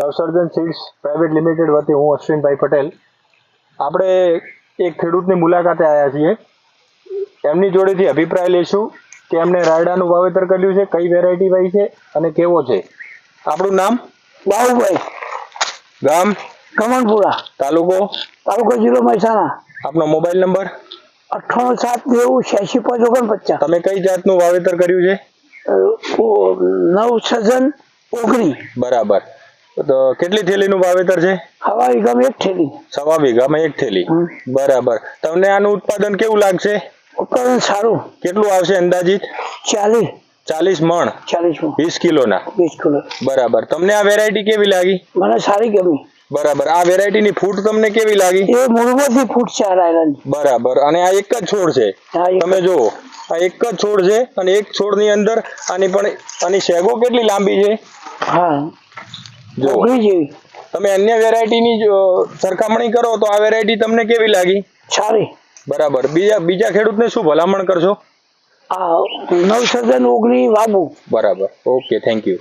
નવસર્જન seeds private limited વતી હું અશ્વિનભાઈ પટેલ. આપણે એક ખેડૂતની મુલાકાતે આવ્યા છીએ. એમની જોડેથી અભિપ્રાય લઈશું કે એમને રાયડાનું વાવેતર કર્યું છે કઈ વેરાયટી ભાઈ છે અને કેવો છે. આપણું નામ? બાહુભાઈ. ગામ? કમણપુરા તાલુકો? તાલુકો જિલ્લો મહેસાણા. આપનો મોબાઈલ નંબર? અઠ્ઠાણું સાત નેવું છ્યાસી પાંચ ઓગણપચાસ તમે કઈ જાતનું વાવેતર કર્યું છે? નવ સજન ઓગણી બરાબર. તો કેટલી થેલીનું વાવેતર છે? સવા વીઘામાં એક થેલી. સવા વીઘામાં એક થેલી. બરાબર. તમને આનું ઉત્પાદન કેવું લાગશે? ઉત્પાદન સારું. કેટલું આવશે અંદાજિત? ચાલીસ. ચાલીસ મણ. ચાલીસ વીસ કિલોના. વીસ કિલો. બરાબર. તમને આ વેરાયટી કેવી લાગી? મને સારી ગમી. બરાબર. આ વેરાયટી ની ફૂટ તમને કેવી લાગી? એ મૂળમાંથી ફૂટ છે બરાબર. અને આ એક જ છોડ છે. તમે જુઓ. આ એક જ છોડ છે અને એક છોડની અંદર આની પણ આની શેગો કેટલી લાંબી છે? હા. ઓગણી જેવી તમે અન્ય વેરાયટીની જો સરખામણી કરો તો આ વેરાયટી તમને કેવી લાગી? સારી. બરાબર. બીજા બીજા ખેડૂતને શું ભલામણ કરશો? આ નવસર્જન ઓગણી વાબુ બરાબર. Okay thank you.